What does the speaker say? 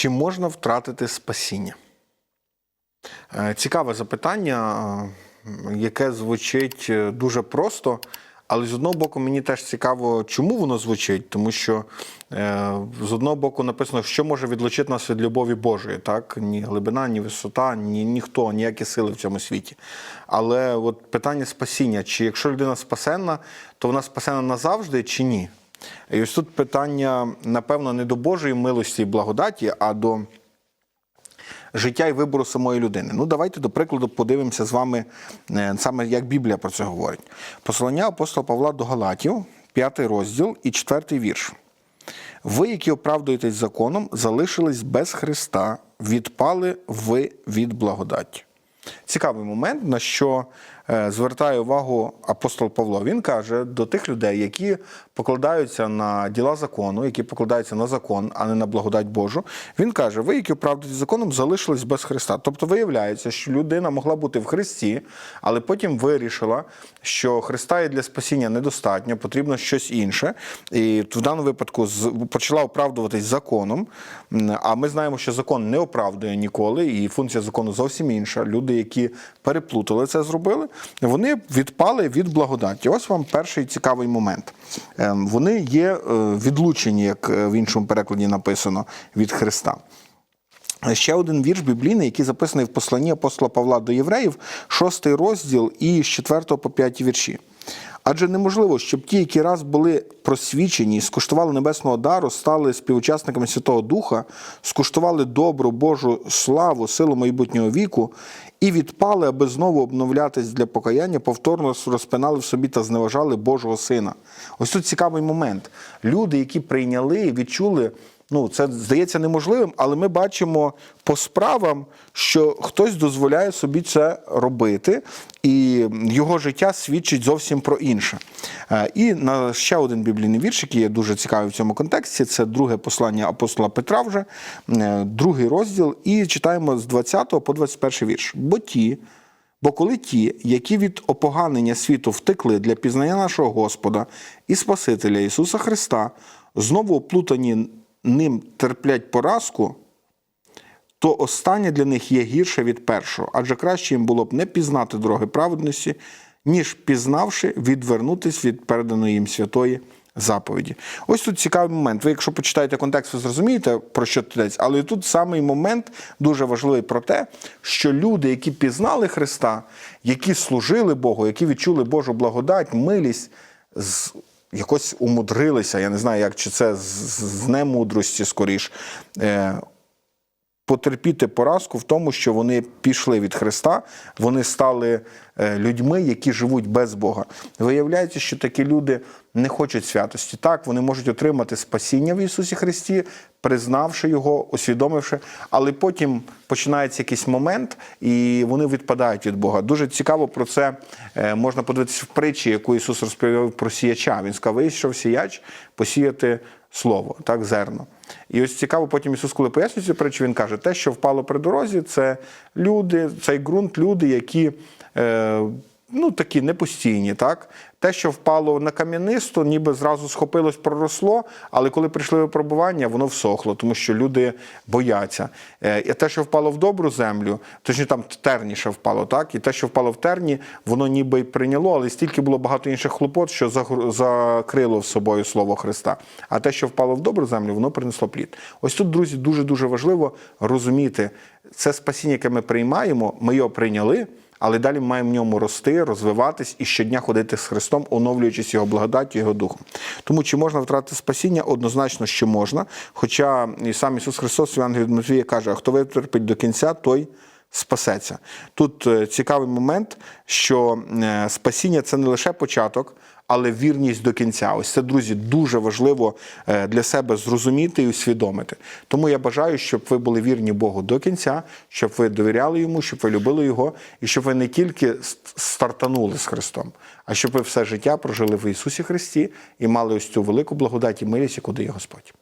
Чи можна втратити спасіння? Е, Цікаве запитання, е, яке звучить е, дуже просто, але з одного боку, мені теж цікаво, чому воно звучить, тому що з одного боку написано, що може відлучити нас від любові Божої, так? Ні глибина, ні висота, ні ніхто, ніякі сили в цьому світі. Але от питання спасіння: чи якщо людина спасенна, то вона спасена назавжди чи ні? І ось тут питання, напевно, не до Божої милості і благодаті, а до життя і вибору самої людини. Ну, давайте, до прикладу, подивимося з вами е, саме, як Біблія про це говорить. Послання апостола Павла до Галатів, 5 розділ і 4 вірш. Ви, які оправдуєтесь законом, залишились без Христа, відпали ви від благодаті. Цікавий момент, на що звертає увагу апостол Павло. Він каже до тих людей, які покладаються на діла закону, які покладаються на закон, а не на благодать Божу. Він каже: ви, які оправдуєтесь законом, залишились без Христа. Тобто виявляється, що людина могла бути в Христі, але потім вирішила, що Христа є для спасіння недостатньо, потрібно щось інше. І в даному випадку почала оправдуватись законом. А ми знаємо, що закон не оправдує ніколи, і функція закону зовсім інша. Люди, які переплутали це, зробили, вони відпали від благодаті. Ось вам перший цікавий момент. Ем, Вони є е, відлучені, як е, в іншому перекладі написано, від Христа. Ще один вірш біблійний, який записаний в посланні апостола Павла до євреїв, шостий розділ і з 4 по 5 вірші. Адже неможливо, щоб ті, які раз були просвічені, скуштували небесного дару, стали співучасниками Святого Духа, скуштували добру Божу славу, силу майбутнього віку і відпали, аби знову обновлятись для покаяння, повторно розпинали в собі та зневажали Божого Сина. Ось тут цікавий момент. Люди, які прийняли відчули. Ну, це здається неможливим, але ми бачимо по справам, що хтось дозволяє собі це робити, і його життя свідчить зовсім про інше. Е, І на ще один біблійний вірш, який є дуже цікавий в цьому контексті, це друге послання апостола Петра, вже е, другий розділ, і читаємо з 20 по 21 вірш. Бо ті. Бо коли ті, які від опоганення світу втекли для пізнання нашого Господа і Спасителя Ісуса Христа, знову оплутані ним терплять поразку, то останнє для них є гірше від першого, адже краще їм було б не пізнати дороги праведності, ніж пізнавши, відвернутись від переданої їм святої заповіді. Ось тут цікавий момент. Ви, якщо почитаєте контекст, ви зрозумієте, про що тут йдеться, але тут самий момент дуже важливий про те, що люди, які пізнали Христа, які служили Богу, які відчули Божу благодать, милість, якось умудрилися, я не знаю, як чи це з, немудрості скоріш. Е, потерпіти поразку в тому, що вони пішли від Христа, вони стали е, людьми, які живуть без Бога. Виявляється, що такі люди не хочуть святості. Так, вони можуть отримати спасіння в Ісусі Христі, признавши його, усвідомивши, але потім починається якийсь момент, і вони відпадають від Бога. Дуже цікаво про це е, можна подивитися в притчі, яку Ісус розповів про сіяча. Він сказав, вийшов сіяч посіяти слово, так, зерно. І ось цікаво, потім Ісус, коли пояснює цю притчу, він каже, те, що впало при дорозі, це люди, цей ґрунт, люди, які е, ну, такі непостійні. Так? Те, що впало на кам'янисту, ніби зразу схопилось, проросло, але коли прийшли випробування, воно всохло, тому що люди бояться. Е, і те, що впало в добру землю, точніше там терніше впало, так? І те, що впало в терні, воно ніби й прийняло, але стільки було багато інших хлопот, що закрило в собою слово Христа. А те, що впало в добру землю, воно принесло плід. Ось тут, друзі, дуже дуже важливо розуміти, це спасіння, яке ми приймаємо, ми його прийняли. Але далі ми маємо в ньому рости, розвиватись і щодня ходити з Христом, оновлюючись його благодаттю, його духом. Тому чи можна втратити спасіння? Однозначно, що можна. Хоча і сам Ісус Христос Євангелії від Матвія каже: а хто витерпить до кінця, той спасеться. Тут е, цікавий момент, що е, спасіння це не лише початок. Але вірність до кінця. Ось це, друзі, дуже важливо е, для себе зрозуміти і усвідомити. Тому я бажаю, щоб ви були вірні Богу до кінця, щоб ви довіряли йому, щоб ви любили його, і щоб ви не тільки стартанули з Христом, а щоб ви все життя прожили в Ісусі Христі і мали ось цю велику благодать і милість, яку дає Господь.